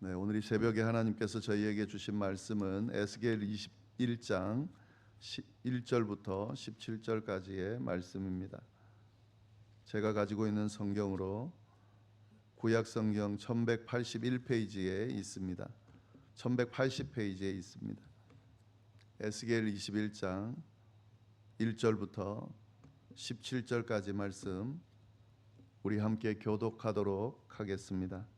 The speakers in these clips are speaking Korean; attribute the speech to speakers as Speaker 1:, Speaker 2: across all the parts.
Speaker 1: 네, 오늘 이 새벽에 하나님께서 저희에게 주신 말씀은 에스겔 21장 1절부터 17절까지의 말씀입니다. 제가 가지고 있는 성경으로 구약 성경 1181페이지에 있습니다. 1180페이지에 있습니다. 에스겔 21장 1절부터 17절까지 말씀 우리 함께 교독하도록 하겠습니다.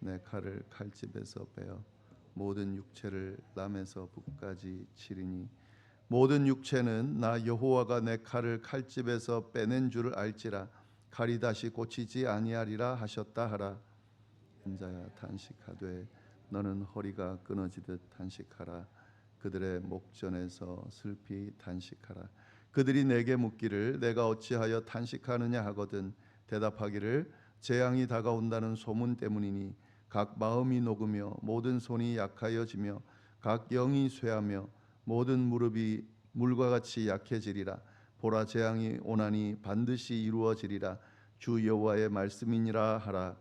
Speaker 1: 내 칼을 칼집에서 빼어 모든 육체를 남에서 북까지 치리니 모든 육체는 나 여호와가 내 칼을 칼집에서 빼낸 줄을 알지라. 칼이 다시 고치지 아니하리라 하셨다 하라. 인자야 단식하되 너는 허리가 끊어지듯 단식하라. 그들의 목전에서 슬피 단식하라. 그들이 내게 묻기를 내가 어찌하여 단식하느냐 하거든 대답하기를 재앙이 다가온다는 소문 때문이니 각 마음이 녹으며 모든 손이 약하여지며 각 영이 쇠하며 모든 무릎이 물과 같이 약해지리라. 보라 재앙이 오나니 반드시 이루어지리라. 주 여호와의 말씀이니라 하라.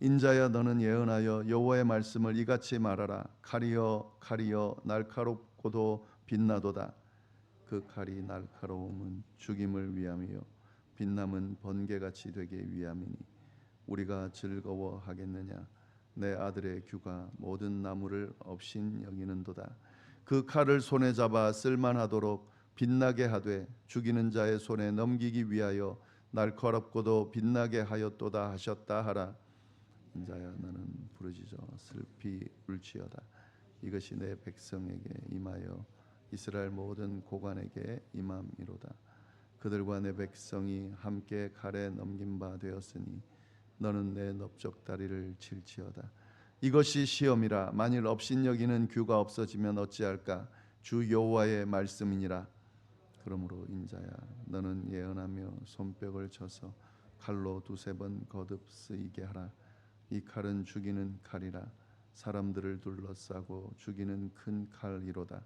Speaker 1: 인자야 너는 예언하여 여호와의 말씀을 이같이 말하라. 칼이여 칼이여 날카롭고도 빛나도다. 그 칼이 날카로움은 죽임을 위함이요 빛남은 번개같이 되게 위함이니 우리가 즐거워하겠느냐? 내 아들의 규가 모든 나무를 없인 여기는도다. 그 칼을 손에 잡아 쓸만하도록 빛나게 하되 죽이는 자의 손에 넘기기 위하여 날카롭고도 빛나게 하였도다 하셨다 하라. 인자야 너는 부르짖어 슬피 울지어다. 이것이 내 백성에게 임하여 이스라엘 모든 고관에게 임함이로다 그들과 내 백성이 함께 칼에 넘긴 바 되었으니 너는 내 넓적 다리를 칠지어다. 이것이 시험이라. 만일 없인 여기는 규가 없어지면 어찌할까? 주 여호와의 말씀이니라. 그러므로 인자야 너는 예언하며 손뼉을 쳐서 칼로 두세 번 거듭 쓰이게 하라. 이 칼은 죽이는 칼이라. 사람들을 둘러싸고 죽이는 큰 칼이로다.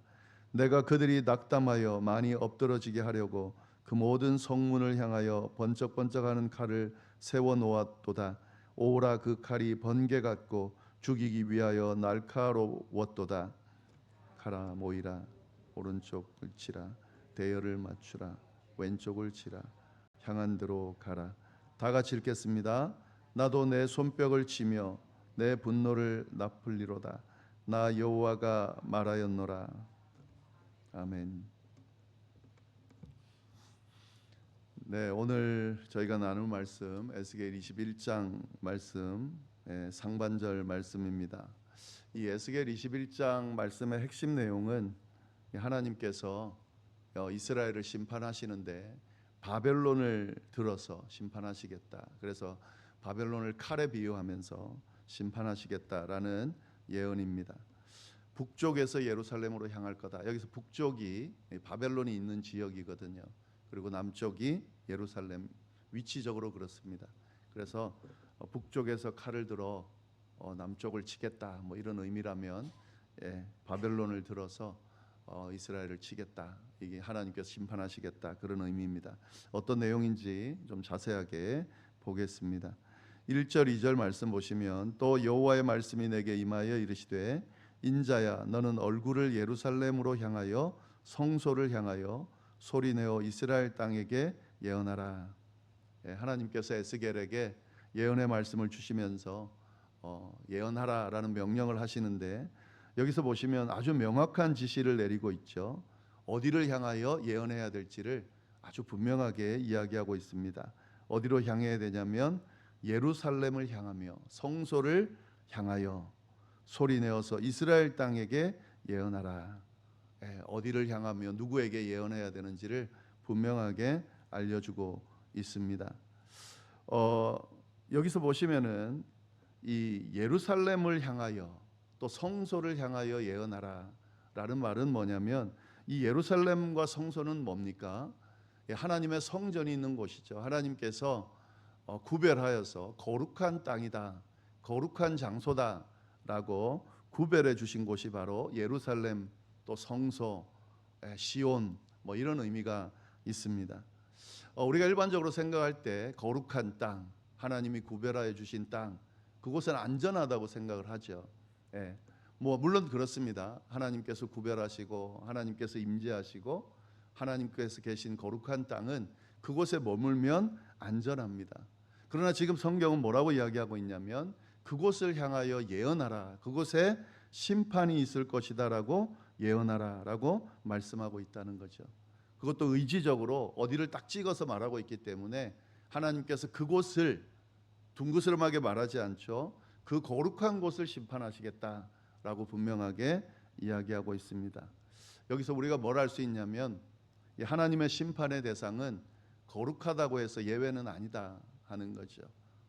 Speaker 1: 내가 그들이 낙담하여 많이 엎드러지게 하려고 그 모든 성문을 향하여 번쩍번쩍하는 칼을 세워 놓았도다. 오라 그 칼이 번개 같고 죽이기 위하여 날카로웠도다. 가라 모이라. 오른쪽을 치라. 대열을 맞추라. 왼쪽을 치라. 향한 대로 가라. 다 같이 읽겠습니다. 나도 내 손뼉을 치며 내 분노를 나풀리로다. 나 여호와가 말하였노라. 아멘. 네, 오늘 저희가 나눌 말씀 에스겔 21장 말씀 예, 상반절 말씀입니다. 이 에스겔 21장 말씀의 핵심 내용은 하나님께서 어, 이스라엘을 심판하시는데 바벨론을 들어서 심판하시겠다. 그래서 바벨론을 칼에 비유하면서 심판하시겠다라는 예언입니다. 북쪽에서 예루살렘으로 향할 거다. 여기서 북쪽이 바벨론이 있는 지역이거든요. 그리고 남쪽이 예루살렘 위치적으로 그렇습니다. 그래서 어, 북쪽에서 칼을 들어 어, 남쪽을 치겠다. 뭐 이런 의미라면 예, 바벨론을 들어서 어, 이스라엘을 치겠다. 이게 하나님께서 심판하시겠다 그런 의미입니다. 어떤 내용인지 좀 자세하게 보겠습니다. 1절 2절 말씀 보시면 또 여호와의 말씀이 내게 임하여 이르시되 인자야 너는 얼굴을 예루살렘으로 향하여 성소를 향하여 소리내어 이스라엘 땅에게 예언하라. 예, 하나님께서 에스겔에게 예언의 말씀을 주시면서 어, 예언하라라는 명령을 하시는데 여기서 보시면 아주 명확한 지시를 내리고 있죠. 어디를 향하여 예언해야 될지를 아주 분명하게 이야기하고 있습니다. 어디로 향해야 되냐면 예루살렘을 향하며 성소를 향하여 소리 내어서 이스라엘 땅에게 예언하라. 예, 어디를 향하며 누구에게 예언해야 되는지를 분명하게 알려주고 있습니다. 어, 여기서 보시면은 이 예루살렘을 향하여 또 성소를 향하여 예언하라라는 말은 뭐냐면 이 예루살렘과 성소는 뭡니까? 예, 하나님의 성전이 있는 곳이죠. 하나님께서 어, 구별하여서 거룩한 땅이다, 거룩한 장소다라고 구별해 주신 곳이 바로 예루살렘 또 성소, 예, 시온 뭐 이런 의미가 있습니다. 어, 우리가 일반적으로 생각할 때 거룩한 땅, 하나님이 구별하여 주신 땅, 그곳은 안전하다고 생각을 하죠. 예. 뭐 물론 그렇습니다. 하나님께서 구별하시고 하나님께서 임재하시고 하나님께서 계신 거룩한 땅은 그곳에 머물면 안전합니다. 그러나 지금 성경은 뭐라고 이야기하고 있냐면 그곳을 향하여 예언하라. 그곳에 심판이 있을 것이다라고 예언하라라고 말씀하고 있다는 거죠. 그것도 의지적으로 어디를 딱 찍어서 말하고 있기 때문에 하나님께서 그곳을 둥그스름하게 말하지 않죠. 그 거룩한 곳을 심판하시겠다라고 분명하게 이야기하고 있습니다. 여기서 우리가 뭘할수 있냐면 이 하나님의 심판의 대상은 거룩하다고 해서 예외는 아니다 하는 거죠.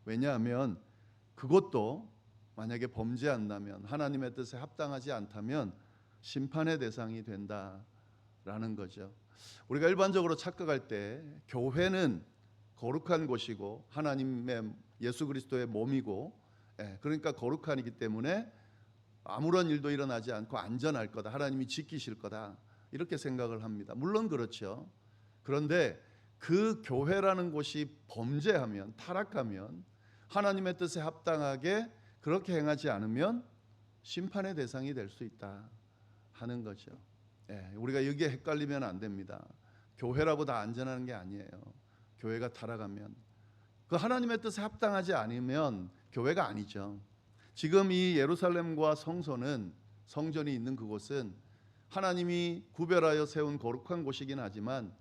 Speaker 1: 왜냐하면 그것도 만약에 범죄한다면 하나님의 뜻에 합당하지 않다면 심판의 대상이 된다라는 거죠. 우리가 일반적으로 착각할 때 교회는 거룩한 곳이고 하나님의 예수 그리스도의 몸이고 예, 그러니까 거룩하기 때문에 아무런 일도 일어나지 않고 안전할 거다. 하나님이 지키실 거다. 이렇게 생각을 합니다. 물론 그렇죠. 그런데 그 교회라는 곳이 범죄하면 타락하면 하나님의 뜻에 합당하게 그렇게 행하지 않으면 심판의 대상이 될 수 있다 하는 거죠. 예, 우리가 여기에 헷갈리면 안 됩니다. 교회라고 다 안전하는 게 아니에요. 교회가 타락하면 그 하나님의 뜻에 합당하지 않으면 교회가 아니죠. 지금 이 예루살렘과 성소는 성전이 있는 그곳은 하나님이 구별하여 세운 거룩한 곳이긴 하지만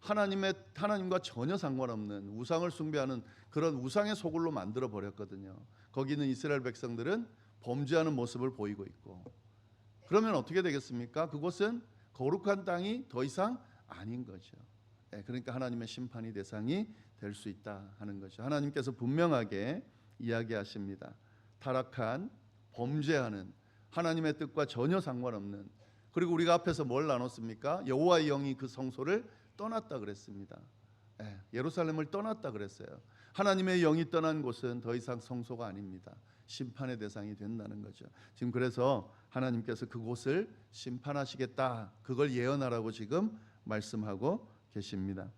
Speaker 1: 하나님의 하나님과 전혀 상관없는 우상을 숭배하는 그런 우상의 소굴로 만들어 버렸거든요. 거기는 이스라엘 백성들은 범죄하는 모습을 보이고 있고 그러면 어떻게 되겠습니까? 그곳은 거룩한 땅이 더 이상 아닌 거죠. 예, 그러니까 하나님의 심판이 대상이 될 수 있다 하는 거죠. 하나님께서 분명하게 이야기하십니다. 타락한 범죄하는 하나님의 뜻과 전혀 상관없는 그리고 우리가 앞에서 뭘 나눴습니까? 여호와의 영이 그 성소를 떠났다 그랬습니다. 예, 예루살렘을 떠났다 그랬어요. 하나님의 영이 떠난 곳은 더 이상 성소가 아닙니다. 심판의 대상이 된다는 거죠. 지금 그래서 하나님께서 그곳을 심판하시겠다. 그걸 예언하라고 지금 말씀하고 계십니다.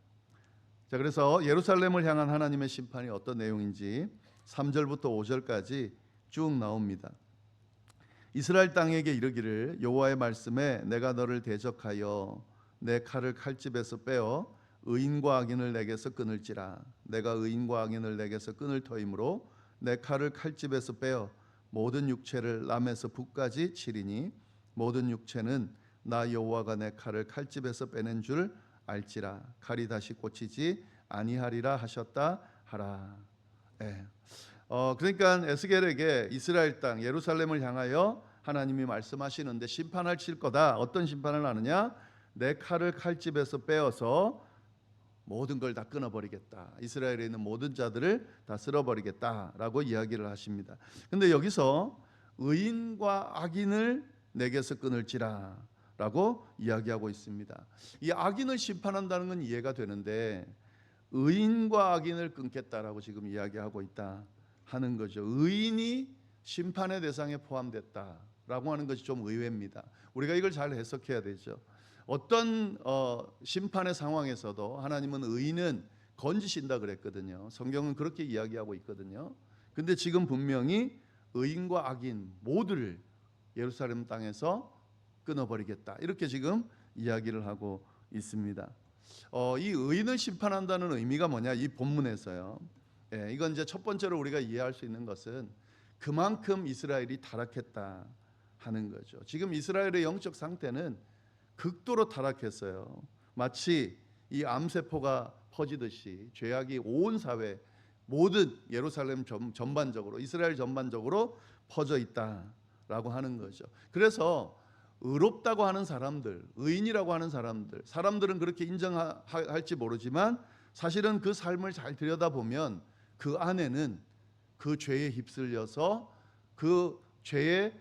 Speaker 1: 자, 그래서 예루살렘을 향한 하나님의 심판이 어떤 내용인지 3절부터 5절까지 쭉 나옵니다. 이스라엘 땅에게 이르기를 여호와의 말씀에 내가 너를 대적하여 내 칼을 칼집에서 빼어 의인과 악인을 내게서 끊을지라 내가 의인과 악인을 내게서 끊을 터이므로 내 칼을 칼집에서 빼어 모든 육체를 남에서 북까지 치리니 모든 육체는 나 여호와가 내 칼을 칼집에서 빼낸 줄 알지라 칼이 다시 꽂히지 아니하리라 하셨다 하라. 예. 어 그러니까 에스겔에게 이스라엘 땅 예루살렘을 향하여 하나님이 말씀하시는데 심판을 칠 거다. 어떤 심판을 하느냐? 내 칼을 칼집에서 빼어서 모든 걸 다 끊어버리겠다. 이스라엘에 있는 모든 자들을 다 쓸어버리겠다라고 이야기를 하십니다. 근데 여기서 의인과 악인을 내게서 끊을지라 라고 이야기하고 있습니다. 이 악인을 심판한다는 건 이해가 되는데 의인과 악인을 끊겠다라고 지금 이야기하고 있다 하는 거죠. 의인이 심판의 대상에 포함됐다라고 하는 것이 좀 의외입니다. 우리가 이걸 잘 해석해야 되죠. 어떤 어, 심판의 상황에서도 하나님은 의인은 건지신다 그랬거든요. 성경은 그렇게 이야기하고 있거든요. 근데 지금 분명히 의인과 악인 모두를 예루살렘 땅에서 끊어버리겠다. 이렇게 지금 이야기를 하고 있습니다. 어, 이 의인을 심판한다는 의미가 뭐냐? 이 본문에서요. 예, 이건 이제 첫 번째로 우리가 이해할 수 있는 것은 그만큼 이스라엘이 타락했다 하는 거죠. 지금 이스라엘의 영적 상태는 극도로 타락했어요. 마치 이 암세포가 퍼지듯이 죄악이 온 사회 모든 예루살렘 전, 전반적으로 이스라엘 전반적으로 퍼져 있다라고 하는 거죠. 그래서 의롭다고 하는 사람들, 의인이라고 하는 사람들, 사람들은 그렇게 인정할지 모르지만 사실은 그 삶을 잘 들여다보면 그 안에는 그 죄에 휩쓸려서 그 죄에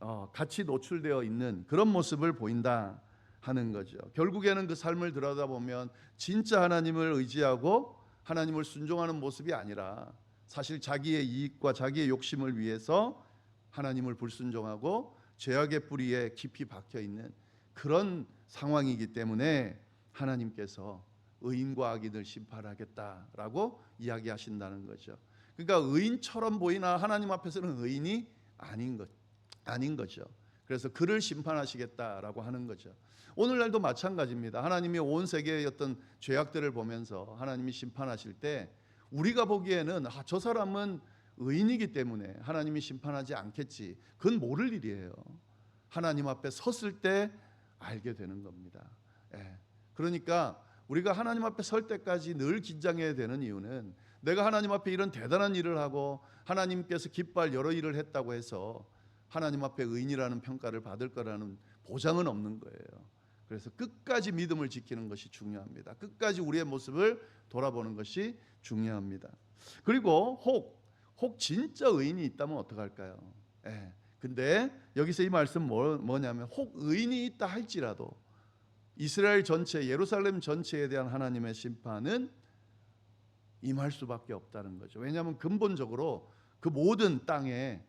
Speaker 1: 어, 같이 노출되어 있는 그런 모습을 보인다 하는 거죠. 결국에는 그 삶을 들여다보면 진짜 하나님을 의지하고 하나님을 순종하는 모습이 아니라 사실 자기의 이익과 자기의 욕심을 위해서 하나님을 불순종하고 죄악의 뿌리에 깊이 박혀 있는 그런 상황이기 때문에 하나님께서 의인과 악인을 심판하겠다라고 이야기하신다는 거죠. 그러니까 의인처럼 보이나 하나님 앞에서는 의인이 아닌 것 아닌 거죠. 그래서 그를 심판하시겠다라고 하는 거죠. 오늘날도 마찬가지입니다. 하나님이 온 세계의 어떤 죄악들을 보면서 하나님이 심판하실 때 우리가 보기에는 아, 저 사람은 의인이기 때문에 하나님이 심판하지 않겠지. 그건 모를 일이에요. 하나님 앞에 섰을 때 알게 되는 겁니다. 예. 그러니까 우리가 하나님 앞에 설 때까지 늘 긴장해야 되는 이유는 내가 하나님 앞에 이런 대단한 일을 하고 하나님께서 기뻐할 여러 일을 했다고 해서 하나님 앞에 의인이라는 평가를 받을 거라는 보장은 없는 거예요. 그래서 끝까지 믿음을 지키는 것이 중요합니다. 끝까지 우리의 모습을 돌아보는 것이 중요합니다. 그리고 혹, 혹 진짜 의인이 있다면 어떡할까요? 예. 근데 여기서 이 말씀 뭐, 뭐냐면 혹 의인이 있다 할지라도 이스라엘 전체, 예루살렘 전체에 대한 하나님의 심판은 임할 수밖에 없다는 거죠. 왜냐하면 근본적으로 그 모든 땅에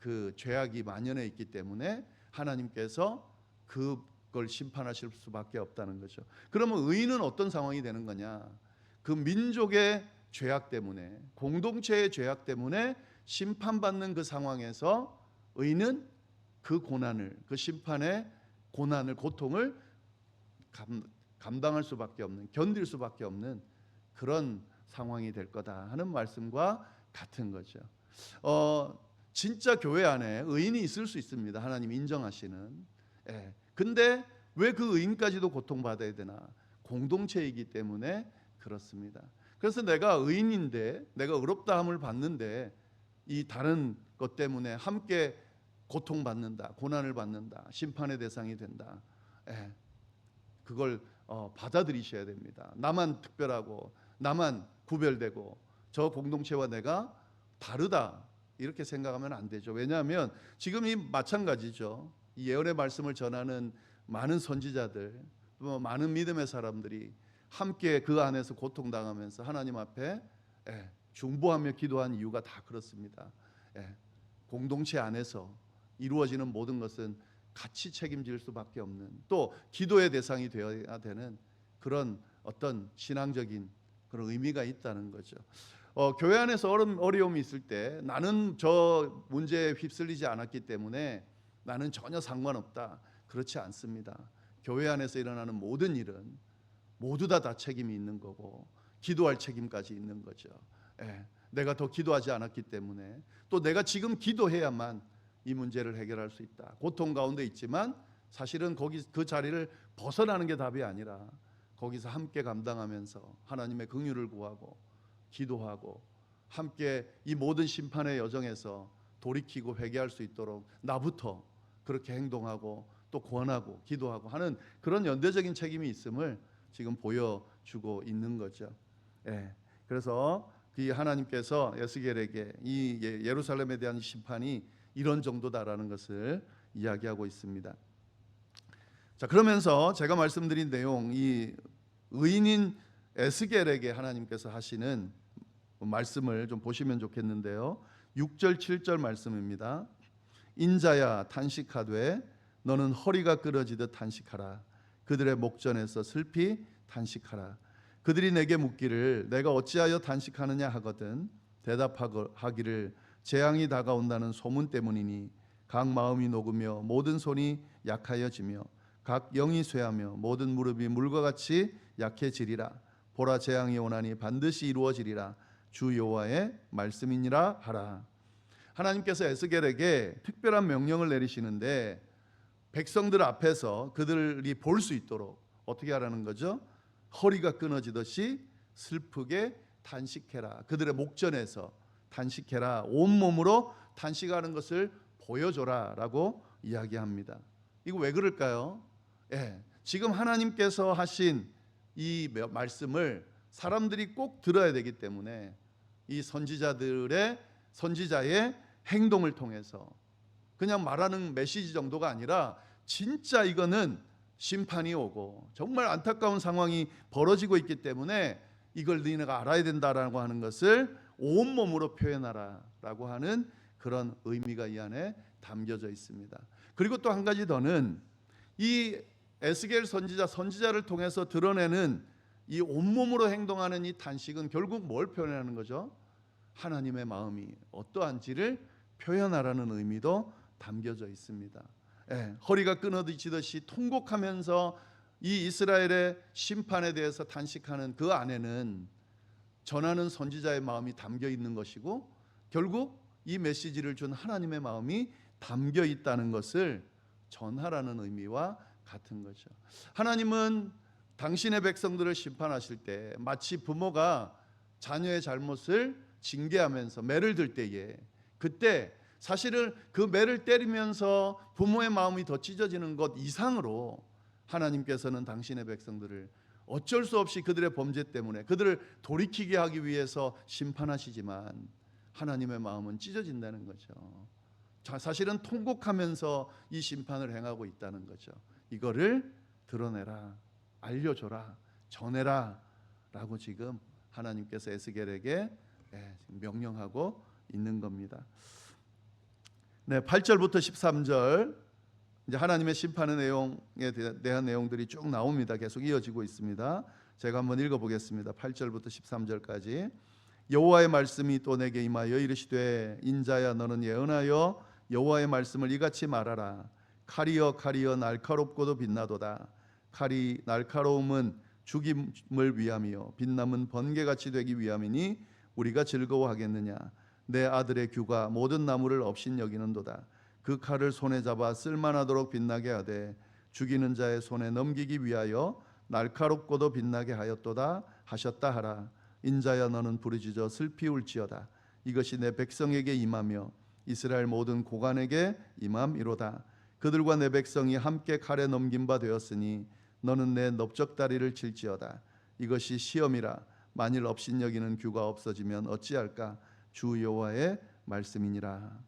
Speaker 1: 그 죄악이 만연해 있기 때문에 하나님께서 그걸 심판하실 수밖에 없다는 거죠. 그러면 의인은 어떤 상황이 되는 거냐? 그 민족의 죄악 때문에 공동체의 죄악 때문에 심판받는 그 상황에서 의인은 그 고난을 그 심판의 고난을 고통을 감, 감당할 수밖에 없는 견딜 수밖에 없는 그런 상황이 될 거다 하는 말씀과 같은 거죠. 어, 진짜 교회 안에 의인이 있을 수 있습니다. 하나님 인정하시는. 예. 근데 왜 그 의인까지도 고통받아야 되나? 공동체이기 때문에 그렇습니다. 그래서 내가 의인인데 내가 의롭다함을 받는데 이 다른 것 때문에 함께 고통받는다, 고난을 받는다, 심판의 대상이 된다. 예. 그걸 어, 받아들이셔야 됩니다. 나만 특별하고 나만 구별되고 저 공동체와 내가 다르다 이렇게 생각하면 안 되죠. 왜냐하면 지금 이 마찬가지죠. 이 예언의 말씀을 전하는 많은 선지자들, 또 많은 믿음의 사람들이 함께 그 안에서 고통당하면서 하나님 앞에 예, 중보하며 기도한 이유가 다 그렇습니다. 예, 공동체 안에서 이루어지는 모든 것은 같이 책임질 수밖에 없는 또 기도의 대상이 되어야 되는 그런 어떤 신앙적인 그런 의미가 있다는 거죠. 어, 교회 안에서 어려움, 어려움이 있을 때 나는 저 문제에 휩쓸리지 않았기 때문에 나는 전혀 상관없다. 그렇지 않습니다. 교회 안에서 일어나는 모든 일은 모두 다 다 책임이 있는 거고 기도할 책임까지 있는 거죠. 예, 내가 더 기도하지 않았기 때문에 또 내가 지금 기도해야만 이 문제를 해결할 수 있다. 고통 가운데 있지만 사실은 거기 그 자리를 벗어나는 게 답이 아니라 거기서 함께 감당하면서 하나님의 긍휼을 구하고 기도하고 함께 이 모든 심판의 여정에서 돌이키고 회개할 수 있도록 나부터 그렇게 행동하고 또 구원하고 기도하고 하는 그런 연대적인 책임이 있음을 지금 보여주고 있는 거죠. 예. 그래서 그 하나님께서 에스겔에게 이 예- 예루살렘에 대한 심판이 이런 정도다라는 것을 이야기하고 있습니다. 자 그러면서 제가 말씀드린 내용 이 의인인 에스겔에게 하나님께서 하시는 말씀을 좀 보시면 좋겠는데요. 6절 7절 말씀입니다. 인자야 탄식하되 너는 허리가 끊어지듯 탄식하라. 그들의 목전에서 슬피 탄식하라. 그들이 내게 묻기를 내가 어찌하여 탄식하느냐 하거든 대답하기를 재앙이 다가온다는 소문 때문이니 각 마음이 녹으며 모든 손이 약하여지며 각 영이 쇠하며 모든 무릎이 물과 같이 약해지리라 보라 재앙이 오나니 반드시 이루어지리라 주 여호와의 말씀이니라 하라 하나님께서 에스겔에게 특별한 명령을 내리시는데 백성들 앞에서 그들이 볼 수 있도록 어떻게 하라는 거죠? 허리가 끊어지듯이 슬프게 탄식해라. 그들의 목전에서 탄식해라. 온 몸으로 탄식하는 것을 보여줘라라고 이야기합니다. 이거 왜 그럴까요? 예, 지금 하나님께서 하신 이 말씀을 사람들이 꼭 들어야 되기 때문에 이 선지자들의 선지자의 행동을 통해서 그냥 말하는 메시지 정도가 아니라 진짜 이거는 심판이 오고 정말 안타까운 상황이 벌어지고 있기 때문에 이걸 너희가 알아야 된다라고 하는 것을 온몸으로 표현하라라고 하는 그런 의미가 이 안에 담겨져 있습니다. 그리고 또 한 가지 더는 이 에스겔 선지자 선지자를 통해서 드러내는 이 온몸으로 행동하는 이 단식은 결국 뭘 표현하는 거죠? 하나님의 마음이 어떠한지를 표현하라는 의미도 담겨져 있습니다. 예, 허리가 끊어지듯이 통곡하면서 이 이스라엘의 심판에 대해서 단식하는 그 안에는 전하는 선지자의 마음이 담겨 있는 것이고 결국 이 메시지를 준 하나님의 마음이 담겨 있다는 것을 전하라는 의미와 같은 거죠. 하나님은 당신의 백성들을 심판하실 때 마치 부모가 자녀의 잘못을 징계하면서 매를 들 때에 그때 사실은 그 매를 때리면서 부모의 마음이 더 찢어지는 것 이상으로 하나님께서는 당신의 백성들을 어쩔 수 없이 그들의 범죄 때문에 그들을 돌이키게 하기 위해서 심판하시지만 하나님의 마음은 찢어진다는 거죠. 자, 사실은 통곡하면서 이 심판을 행하고 있다는 거죠. 이거를 드러내라, 알려줘라, 전해라 라고 지금 하나님께서 에스겔에게 예, 명령하고 있는 겁니다. 네, 8절부터 13절 이제 하나님의 심판의 내용에 대한 내용들이 쭉 나옵니다. 계속 이어지고 있습니다. 제가 한번 읽어 보겠습니다. 8절부터 13절까지 여호와의 말씀이 또 내게 임하여 이르시되 인자야 너는 예언하여 여호와의 말씀을 이같이 말하라 칼이여 칼이여 날카롭고도 빛나도다 칼이 날카로움은 죽임을 위함이요 빛남은 번개같이 되기 위함이니 우리가 즐거워하겠느냐? 내 아들의 규가 모든 나무를 없인 여기는도다. 그 칼을 손에 잡아 쓸만하도록 빛나게 하되 죽이는 자의 손에 넘기기 위하여 날카롭고도 빛나게 하였도다 하셨다 하라. 인자야 너는 부르짖어 슬피 울지어다. 이것이 내 백성에게 임하며 이스라엘 모든 고관에게 임함이로다. 그들과 내 백성이 함께 칼에 넘긴 바 되었으니 너는 내 넓적다리를 칠지어다. 이것이 시험이라 만일 없인 여기는 규가 없어지면 어찌할까 주 여호와의 말씀이니라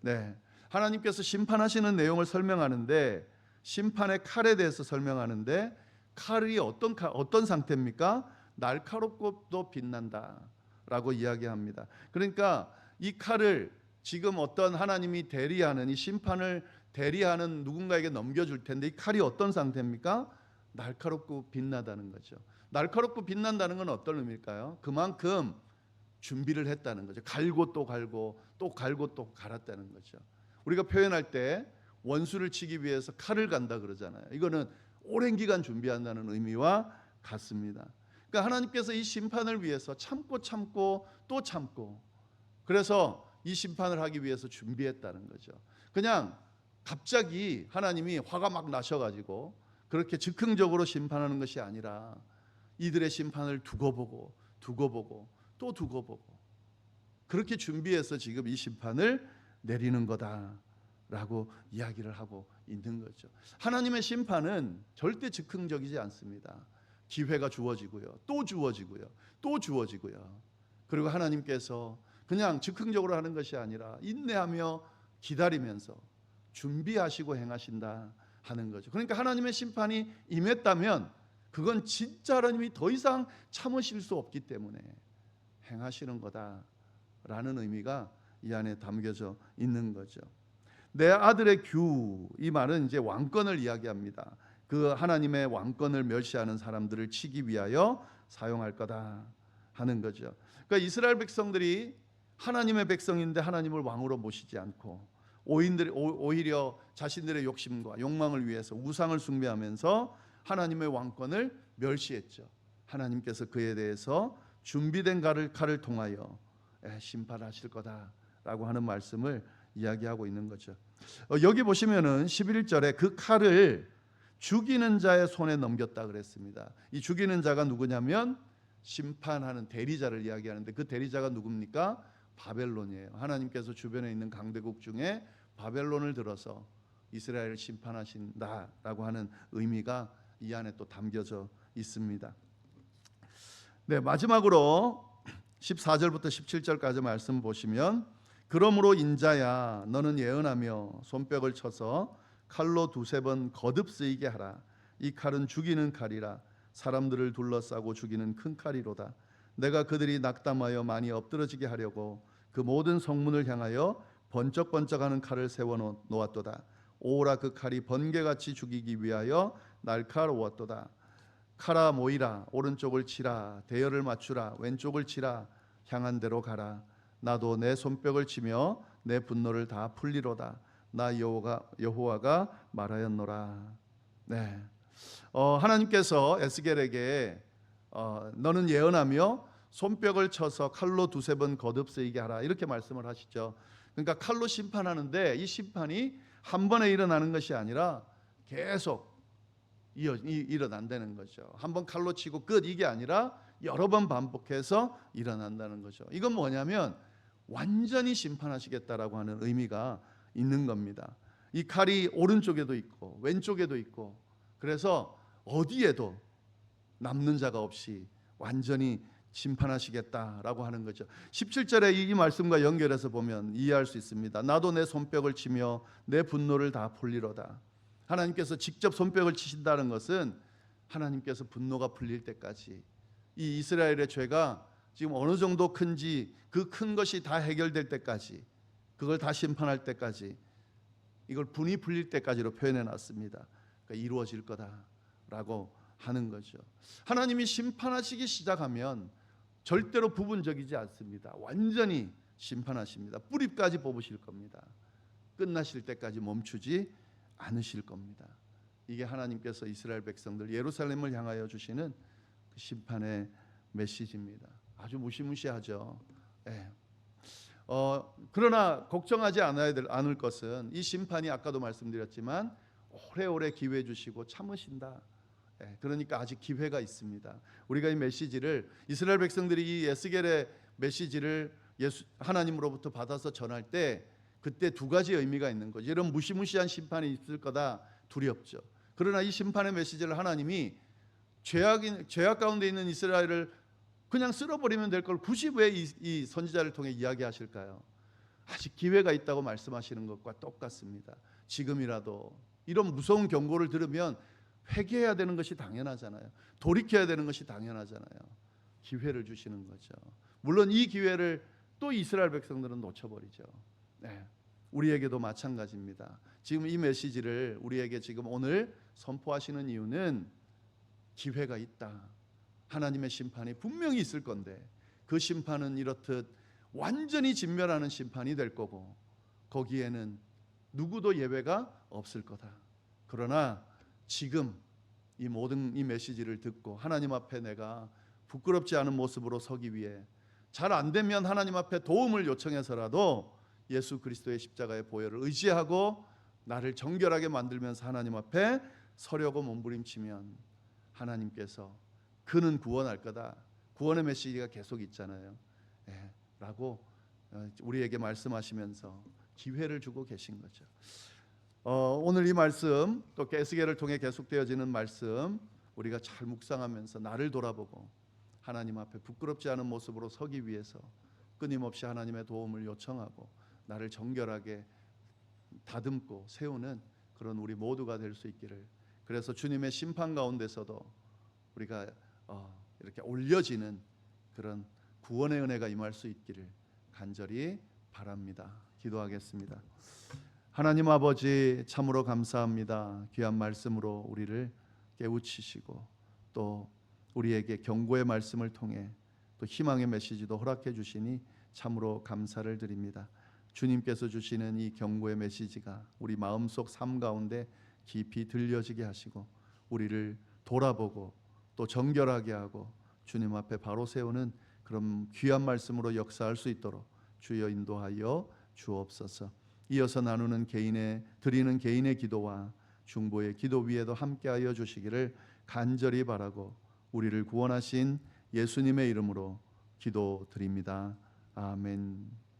Speaker 1: 네 하나님께서 심판하시는 내용을 설명하는데 심판의 칼에 대해서 설명하는데 칼이 어떤 칼, 어떤 상태입니까? 날카롭고도 빛난다라고 이야기합니다. 그러니까 이 칼을 지금 어떤 하나님이 대리하는 이 심판을 대리하는 누군가에게 넘겨줄 텐데 이 칼이 어떤 상태입니까? 날카롭고 빛나다는 거죠. 날카롭고 빛난다는 건 어떤 의미일까요? 그만큼 준비를 했다는 거죠. 갈고 또 갈고 또 갈고 또 갈았다는 거죠. 우리가 표현할 때 원수를 치기 위해서 칼을 간다 그러잖아요. 이거는 오랜 기간 준비한다는 의미와 같습니다. 그러니까 하나님께서 이 심판을 위해서 참고 참고 또 참고 그래서 이 심판을 하기 위해서 준비했다는 거죠. 그냥 갑자기 하나님이 화가 막 나셔 가지고 그렇게 즉흥적으로 심판하는 것이 아니라 이들의 심판을 두고 보고 두고 보고 또 두고 보고 그렇게 준비해서 지금 이 심판을 내리는 거다라고 이야기를 하고 있는 거죠. 하나님의 심판은 절대 즉흥적이지 않습니다. 기회가 주어지고요. 또 주어지고요. 또 주어지고요. 그리고 하나님께서 그냥 즉흥적으로 하는 것이 아니라 인내하며 기다리면서 준비하시고 행하신다 하는 거죠. 그러니까 하나님의 심판이 임했다면 그건 진짜 하나님이 더 이상 참으실 수 없기 때문에 행하시는 거다라는 의미가 이 안에 담겨져 있는 거죠. 내 아들의 규 이 말은 이제 왕권을 이야기합니다. 그 하나님의 왕권을 멸시하는 사람들을 치기 위하여 사용할 거다 하는 거죠. 그러니까 이스라엘 백성들이 하나님의 백성인데 하나님을 왕으로 모시지 않고 오인들 오히려 자신들의 욕심과 욕망을 위해서 우상을 숭배하면서 하나님의 왕권을 멸시했죠. 하나님께서 그에 대해서 준비된 칼을, 칼을 통하여 심판하실 거다라고 하는 말씀을 이야기하고 있는 거죠. 어, 여기 보시면은 11절에 그 칼을 죽이는 자의 손에 넘겼다 그랬습니다. 이 죽이는 자가 누구냐면 심판하는 대리자를 이야기하는데 그 대리자가 누굽니까? 바벨론이에요. 하나님께서 주변에 있는 강대국 중에 바벨론을 들어서 이스라엘을 심판하신다라고 하는 의미가 이 안에 또 담겨져 있습니다. 네, 마지막으로 14절부터 17절까지 말씀 보시면 그러므로 인자야 너는 예언하며 손뼉을 쳐서 칼로 두세 번 거듭 쓰이게 하라. 이 칼은 죽이는 칼이라. 사람들을 둘러싸고 죽이는 큰 칼이로다. 내가 그들이 낙담하여 많이 엎드러지게 하려고 그 모든 성문을 향하여 번쩍번쩍하는 칼을 세워 놓았도다. 오라 그 칼이 번개같이 죽이기 위하여 날카로웠도다. 칼아 모이라 오른쪽을 치라 대열을 맞추라 왼쪽을 치라 향한 대로 가라. 나도 내 손뼉을 치며 내 분노를 다 풀리로다. 나 여호와가 여호와가 말하였노라. 네. 어, 하나님께서 에스겔에게 어, 너는 예언하며 손뼉을 쳐서 칼로 두세 번 거듭 쓰이게 하라. 이렇게 말씀을 하시죠. 그러니까 칼로 심판하는데 이 심판이 한 번에 일어나는 것이 아니라 계속 이어, 이, 일어난다는 거죠. 한 번 칼로 치고 끝 이게 아니라 여러 번 반복해서 일어난다는 거죠. 이건 뭐냐면 완전히 심판하시겠다라고 하는 의미가 있는 겁니다. 이 칼이 오른쪽에도 있고 왼쪽에도 있고 그래서 어디에도 남는 자가 없이 완전히 심판하시겠다라고 하는 거죠. 17절에 이 말씀과 연결해서 보면 이해할 수 있습니다. 나도 내 손뼉을 치며 내 분노를 다 풀리로다. 하나님께서 직접 손뼉을 치신다는 것은 하나님께서 분노가 풀릴 때까지 이 이스라엘의 죄가 지금 어느 정도 큰지 그 큰 것이 다 해결될 때까지 그걸 다 심판할 때까지 이걸 분이 풀릴 때까지로 표현해 놨습니다. 그러니까 이루어질 거다라고 하는 거죠. 하나님이 심판하시기 시작하면 절대로 부분적이지 않습니다. 완전히 심판하십니다. 뿌리까지 뽑으실 겁니다. 끝나실 때까지 멈추지 않으실 겁니다. 이게 하나님께서 이스라엘 백성들 예루살렘을 향하여 주시는 그 심판의 메시지입니다. 아주 무시무시하죠. 예. 어, 그러나 걱정하지 않아야 될 않을 것은 이 심판이 아까도 말씀드렸지만 오래오래 기회 주시고 참으신다. 예, 그러니까 아직 기회가 있습니다. 우리가 이 메시지를 이스라엘 백성들이 이 에스겔의 메시지를 예수 하나님으로부터 받아서 전할 때 그때 두 가지 의미가 있는 거죠. 이런 무시무시한 심판이 있을 거다 두렵죠. 그러나 이 심판의 메시지를 하나님이 죄악인 죄악 가운데 있는 이스라엘을 그냥 쓸어버리면 될 걸 굳이 왜이 선지자를 통해 이야기하실까요? 아직 기회가 있다고 말씀하시는 것과 똑같습니다. 지금이라도 이런 무서운 경고를 들으면 회개해야 되는 것이 당연하잖아요. 돌이켜야 되는 것이 당연하잖아요. 기회를 주시는 거죠. 물론 이 기회를 또 이스라엘 백성들은 놓쳐버리죠. 네. 우리에게도 마찬가지입니다. 지금 이 메시지를 우리에게 지금 오늘 선포하시는 이유는 기회가 있다. 하나님의 심판이 분명히 있을 건데 그 심판은 이렇듯 완전히 진멸하는 심판이 될 거고 거기에는 누구도 예외가 없을 거다. 그러나 지금 이 모든 이 메시지를 듣고 하나님 앞에 내가 부끄럽지 않은 모습으로 서기 위해 잘 안 되면 하나님 앞에 도움을 요청해서라도 예수 그리스도의 십자가의 보혈을 의지하고 나를 정결하게 만들면서 하나님 앞에 서려고 몸부림치면 하나님께서 그는 구원할 거다. 구원의 메시지가 계속 있잖아요. 예, 라고 어, 우리에게 말씀하시면서 기회를 주고 계신 거죠. 어, 오늘 이 말씀 또 에스겔을 통해 계속되어지는 말씀 우리가 잘 묵상하면서 나를 돌아보고 하나님 앞에 부끄럽지 않은 모습으로 서기 위해서 끊임없이 하나님의 도움을 요청하고 나를 정결하게 다듬고 세우는 그런 우리 모두가 될 수 있기를 그래서 주님의 심판 가운데서도 우리가 어, 이렇게 올려지는 그런 구원의 은혜가 임할 수 있기를 간절히 바랍니다. 기도하겠습니다. 하나님 아버지 참으로 감사합니다. 귀한 말씀으로 우리를 깨우치시고 또 우리에게 경고의 말씀을 통해 또 희망의 메시지도 허락해 주시니 참으로 감사를 드립니다. 주님께서 주시는 이 경고의 메시지가 우리 마음속 삶 가운데 깊이 들려지게 하시고 우리를 돌아보고 또 정결하게 하고 주님 앞에 바로 세우는 그런 귀한 말씀으로 역사할 수 있도록 주여 인도하여 주옵소서. 이어서 나누는 개인의 드리는 개인의 기도와 중보의 기도 위에도 함께하여 주시기를 간절히 바라고 우리를 구원하신 예수님의 이름으로 기도드립니다. 아멘.